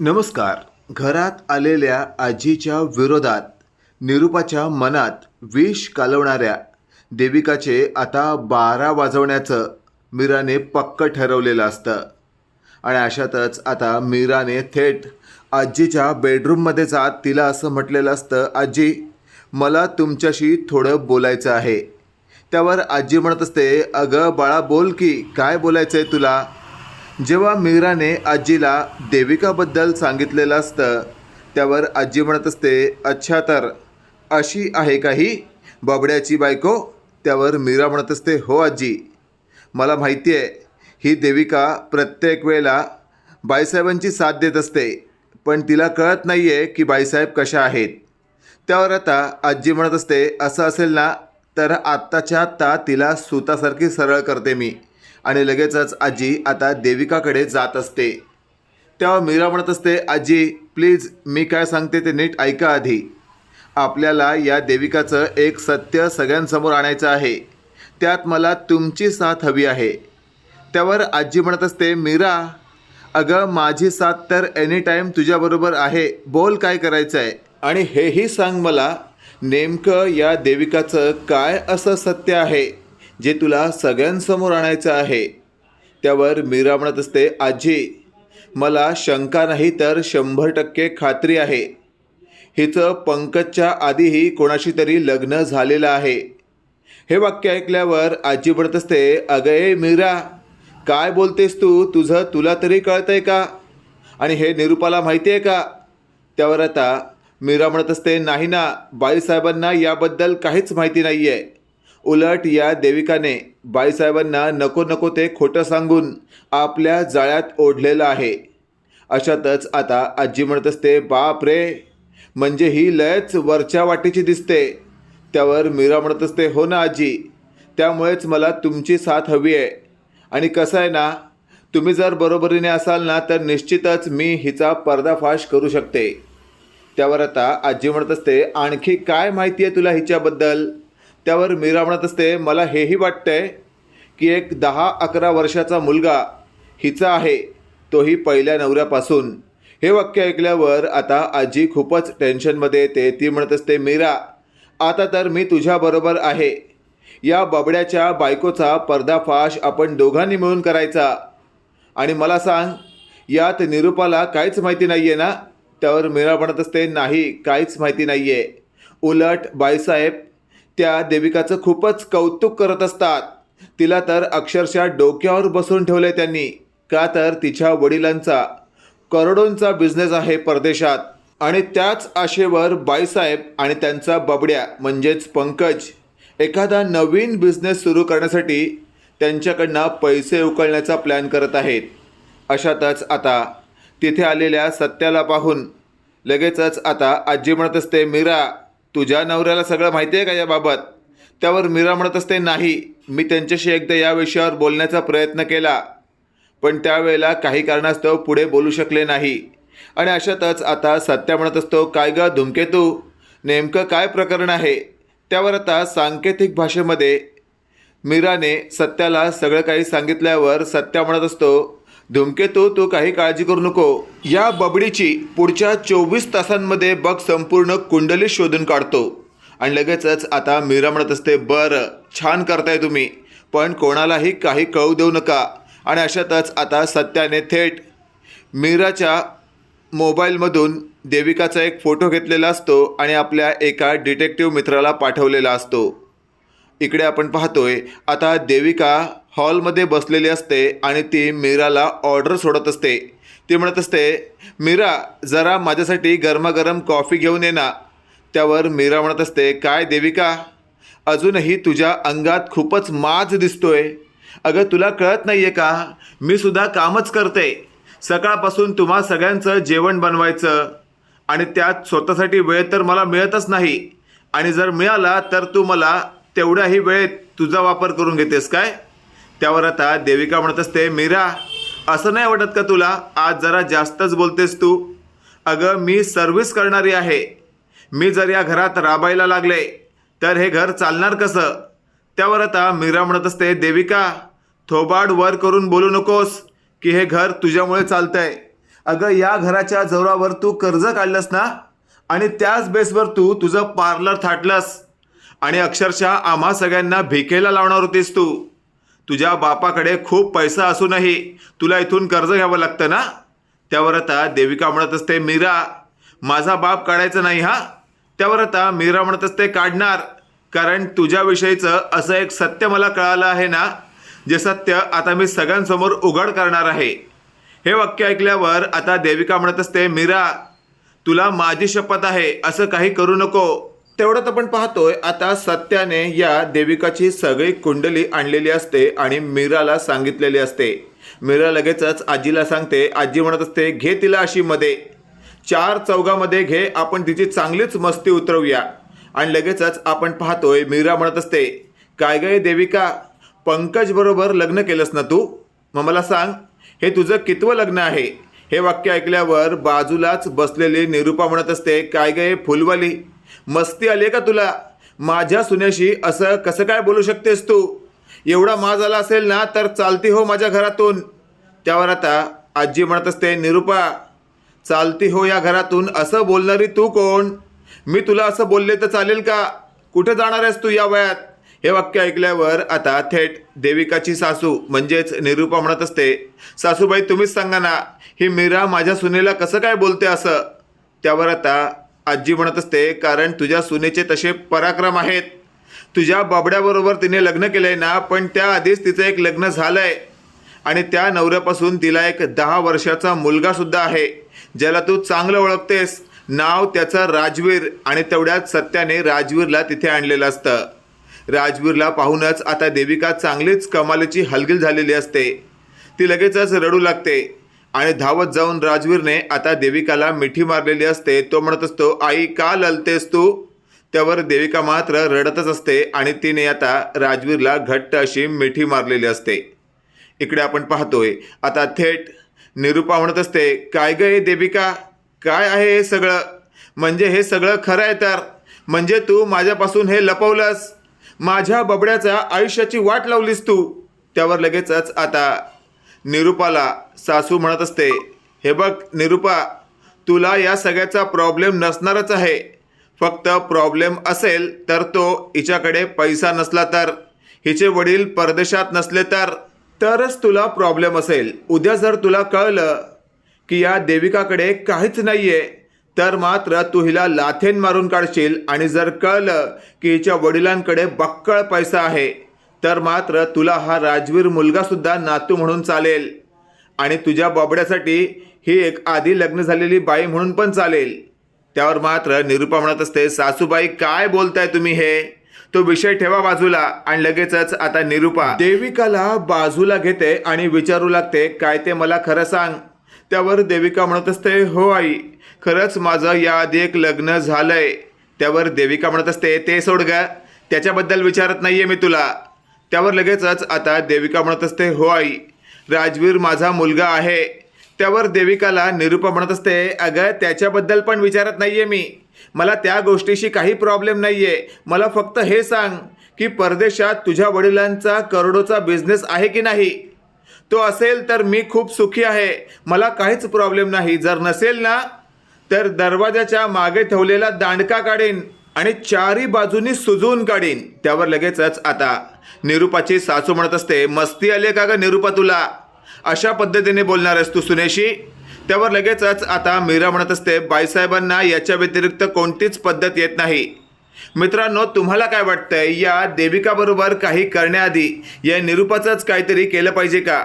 नमस्कार. घरात आलेल्या आजीच्या विरोधात निरुपाच्या मनात विष कालवणाऱ्या देविकाचे आता बारा वाजवण्याचं मीराने पक्क ठरवलेलं असतं. आणि अशातच आता मीराने थेट आजीच्या बेडरूममध्ये जात तिला असं म्हटलेलं असतं आजी मला तुमच्याशी थोडं बोलायचं आहे. त्यावर आजी म्हणत असते अगं बाळा बोल की काय बोलायचं आहे तुला? जेव्हा मीराने आजीला देविकाबद्दल सांगितलेलं असतं त्यावर आजी म्हणत असते अच्छा तर अशी आहे काही? बाबड्याची बायको? त्यावर मीरा म्हणत असते हो आजी मला माहिती आहे ही देविका प्रत्येक वेळेला बाईसाहेबांची साथ देत असते पण तिला कळत नाही आहे की बाईसाहेब कशा आहेत. त्यावर आता आजी म्हणत असते असं असेल ना तर आत्ताच्या आत्ता तिला सुतासारखी सरळ करते मी. आणि लगेचच आजी आता देविकाकडे जात असते. तेव्हा मीरा म्हणत असते आजी प्लीज मी काय सांगते ते नीट ऐका आधी. आपल्याला या देविकाचं एक सत्य सगळ्यांसमोर आणायचं आहे. त्यात मला तुमची साथ हवी आहे. त्यावर आजी म्हणत असते मीरा अगं माझी साथ तर एनी टाईम तुझ्याबरोबर आहे. बोल काय करायचं आहे आणि हेही सांग मला नेमकं या देविकाचं काय असं सत्य आहे? जे तुला सगळ्यांसमोर आणायचं आहे त्यावर मीरा म्हणत असते आजी मला शंका नाही तर शंभर टक्के खात्री आहे. हिचं पंकजच्या आधीही कोणाशी तरी लग्न झालेलं आहे. हे वाक्य ऐकल्यावर आजी म्हणत असते अगं ए मीरा काय बोलतेस तू? तुझं तुला तरी कळतंय का? आणि हे निरूपाला माहिती आहे का? त्यावर आता मीरा म्हणत असते नाही ना बाईसाहेबांना याबद्दल काहीच माहिती नाही आहे उलट या देविकाने बाईसाहेबांना नको नको ते खोटं सांगून आपल्या जाळ्यात ओढलेलं आहे. अशातच आता आजी म्हणत असते बाप रे म्हणजे ही लयच वरच्या वाटेची दिसते. त्यावर मीरा म्हणत असते हो ना आजी त्यामुळेच मला तुमची साथ हवी आहे. आणि कसं आहे ना तुम्ही जर बरोबरीने असाल ना तर निश्चितच मी हिचा पर्दाफाश करू शकते. त्यावर आता आजी म्हणत असते आणखी काय माहिती आहे तुला हिच्याबद्दल? त्यावर मीरा म्हणत असते. मला हेही वाटतंय की एक दहा अकरा वर्षाचा मुलगा हिचा आहे तोही पहिल्या नवऱ्यापासून. हे वाक्य ऐकल्यावर आता आजी खूपच टेन्शनमध्ये येते ती म्हणत असते मीरा आता तर मी तुझ्याबरोबर आहे. या बबड्याच्या बायकोचा पर्दाफाश आपण दोघांनी मिळून करायचा. आणि मला सांग यात निरूपाला काहीच माहिती नाही आहे ना? त्यावर मीरा म्हणत असते नाही काहीच माहिती नाही आहे उलट बाईसाहेब त्या देविकाचं खूपच कौतुक करत असतात. तिला तर अक्षरशः डोक्यावर बसून ठेवले त्यांनी. का तर तिच्या वडिलांचा. करोडोंचा बिझनेस आहे परदेशात. आणि त्याच आशेवर बाईसाहेब आणि त्यांचा बबड्या म्हणजेच पंकज एखादा नवीन बिझनेस सुरू करण्यासाठी त्यांच्याकडनं पैसे उकळण्याचा प्लॅन करत आहेत. अशातच आता तिथे आलेल्या सत्याला पाहून लगेचच आता आजी म्हणत असते मीरा तुझ्या नवऱ्याला सगळं माहिती आहे का याबाबत? त्यावर मीरा म्हणत असते नाही मी त्यांच्याशी एकदा या विषयावर बोलण्याचा प्रयत्न केला. पण त्यावेळेला काही कारणास्तव पुढे बोलू शकले नाही. आणि अशातच आता सत्या म्हणत असतो काय ग धुमकेतू नेमकं काय प्रकरण आहे? त्यावर आता सांकेतिक भाषेमध्ये मीराने सत्याला सगळं काही सांगितल्यावर सत्या म्हणत असतो धुमकेतू तू काही काळजी करू नको. या बबडीची पुढच्या चोवीस तासांमध्ये बघ संपूर्ण कुंडली शोधून काढतो. आणि लगेचच आता मीरा म्हणत असते बरं छान करताय तुम्ही पण कोणालाही काही कळू देऊ नका. आणि अशातच आता सत्याने थेट मीराच्या मोबाईलमधून देविकाचा एक फोटो घेतलेला असतो आणि आपल्या एका डिटेक्टिव्ह मित्राला पाठवलेला असतो. इकडे आपण पाहतोय आता देविका हॉलमध्ये बसलेली असते आणि ती मीराला ऑर्डर सोडत असते. ती म्हणत असते मीरा जरा माझ्यासाठी गरमागरम कॉफी घेऊन ये ना. त्यावर मीरा म्हणत असते काय देविका? अजूनही तुझ्या अंगात खूपच माज दिसतोय. अगं तुला कळत नाही आहे का? मी सुद्धा कामच करते. सकाळपासून तुम्हा सगळ्यांचं जेवण बनवायचं आणि त्यात स्वतःसाठी वेळ तर मला मिळतच नाही. आणि जर मिळाला तर तू मला तेवढ्याही वेळेत तुझा वापर करून घेतेस काय? त्यावर आता देविका म्हणत असते मीरा असं नाही वाटत का तुला? आज जरा जास्तच बोलतेस तू. अगं मी सर्व्हिस करणारी आहे. मी जर या घरात राबायला लागले तर हे घर चालणार कसं? त्यावर आता मीरा म्हणत असते देविका थोबाड वर करून बोलू नकोस की हे घर तुझ्यामुळे चालतंय. अगं या घराच्या जोरावर तू कर्ज काढलंस ना? आणि त्याच बेसवर तू तुझं पार्लर थाटलंस. आणि अक्षरशः आम्हा सगळ्यांना भिकेला लावणार होतीस तू. तुझ्या बापाकडे खूप पैसा असूनही तुला इथून कर्ज घ्यावं लागतं ना? त्यावर आता देविका म्हणत असते मीरा माझा बाप काढायचं नाही हा? त्यावर आता मीरा म्हणत असते काढणार. कारण तुझ्याविषयीचं असं एक सत्य मला कळालं आहे ना जे सत्य आता मी सगळ्यांसमोर उघड करणार आहे. हे वाक्य ऐकल्यावर आता देविका म्हणत असते मीरा तुला माझी शपथ आहे असं काही करू नको. तेवढ्यात आपण पाहतोय आता सत्याने या देविकाची सगळी कुंडली आणलेली असते आणि मीराला सांगितलेली असते. मीरा लगेचच आजीला सांगते आजी म्हणत असते घे तिला अशी मध्ये. चार चौघामध्ये घे आपण तिची चांगलीच मस्ती उतरवूया. आणि लगेचच आपण पाहतोय मीरा म्हणत असते काय काय देविका पंकज बरोबर लग्न केलंस ना तू? मग मला सांग हे तुझं कितवं लग्न आहे? हे वाक्य ऐकल्यावर बाजूलाच बसलेली निरूपा म्हणत असते काय गय फुलवाली? मस्ती आली का तुला? माझ्या सुन्याशी असं कसं काय बोलू शकतेस तू? एवढा माज आला असेल ना तर चालती हो माझ्या घरातून. त्यावर आता आजी म्हणत असते निरूपा चालती हो या घरातून. असं बोलणारी तू कोण? मी तुला असं बोलले तर चालेल का? कुठे जाणार आहेस तू या वयात? हे वाक्य ऐकल्यावर आता थेट देविकाची सासू म्हणजेच निरूपा म्हणत असते सासूबाई तुम्हीच सांगा ना ही मीरा माझ्या सुनेला कसं काय बोलते असं? त्यावर आता आजी म्हणत असते कारण तुझ्या सुनेचे तसे पराक्रम आहेत. तुझ्या बाबड्याबरोबर तिने लग्न केलंय ना पण त्याआधीच तिचं एक लग्न झालंय. आणि त्या नवऱ्यापासून तिला एक दहा वर्षाचा मुलगा सुद्धा आहे ज्याला तू चांगलं ओळखतेस. नाव त्याचं राजवीर आणि तेवढ्याच सत्याने राजवीरला तिथे आणलेलं असतं. राजवीरला पाहूनच आता देविका चांगलीच कमालीची हलगिल झालेली असते. ती लगेचच रडू लागते. आणि धावत जाऊन राजवीरने आता देविकाला मिठी मारलेली असते तो म्हणत असतो आई का ललतेस तू? त्यावर देविका मात्र रडतच असते आणि तिने आता राजवीरला घट्ट अशी मिठी मारलेली असते. इकडे आपण पाहतोय आता थेट निरूपा म्हणत असते काय ग हे देविका? काय आहे हे सगळं? म्हणजे हे सगळं खरं आहे तर? म्हणजे तू माझ्यापासून हे लपवलंस? माझ्या बबड्याचा आयुष्याची वाट लावलीस तू? त्यावर लगेचच आता निरूपाला सासू म्हणत असते हे बघ निरूपा तुला या सगळ्याचा प्रॉब्लेम नसणारच आहे. फक्त प्रॉब्लेम असेल तर तो हिच्याकडे पैसा नसला तर हिचे वडील परदेशात नसले तर तरच तुला प्रॉब्लेम असेल. उद्या जर तुला कळलं की या देविकाकडे काहीच नाहीये तर मात्र तू हिला लाथेन मारून काढशील आणि जर कळलं की हिच्या वडिलांकडे बक्कळ पैसा आहे तर मात्र तुला हा राजवीर मुलगा सुद्धा नातू म्हणून चालेल. आणि तुझ्या बाबड्यासाठी ही एक आधी लग्न झालेली बाई म्हणून पण चालेल. त्यावर मात्र निरूपा म्हणत असते सासूबाई काय बोलताय तुम्ही हे? तो विषय ठेवा बाजूला. आणि लगेचच आता निरूपा देविकाला बाजूला घेते आणि विचारू लागते काय ते मला खरं सांग. त्यावर देविका म्हणत असते हो आई खरंच माझं याआधी एक लग्न झालंय. त्यावर देविका म्हणत असते ते सोड ग त्याच्याबद्दल विचारत नाहीये मी तुला. त्यावर लगेचच आता देविका म्हणत असते हो आई राजवीर माझा मुलगा आहे. त्यावर देविकाला निरूपा म्हणत असते अगं त्याच्याबद्दल पण विचारत नाही आहे मी. मला त्या गोष्टीशी काही प्रॉब्लेम नाही आहे मला फक्त हे सांग की परदेशात तुझ्या वडिलांचा करोडोचा बिझनेस आहे की नाही? तो असेल तर मी खूप सुखी आहे. मला काहीच प्रॉब्लेम नाही. जर नसेल ना तर दरवाजाच्या मागे ठेवलेला दांडका काढीन. आणि चारी बाजूनी सुजवून काढीन. त्यावर लगेचच आता निरूपाची सासू म्हणत असते मस्ती आली का ग निरूपा तुला? अशा पद्धतीने बोलणार आहेस तू सुनेशी. त्यावर लगेचच आता मीरा म्हणत असते बाईसाहेबांना याच्या व्यतिरिक्त कोणतीच पद्धत येत नाही. मित्रांनो तुम्हाला काय वाटतंय? या देविकाबरोबर काही करण्याआधी या निरूपाचंच काहीतरी केलं पाहिजे का?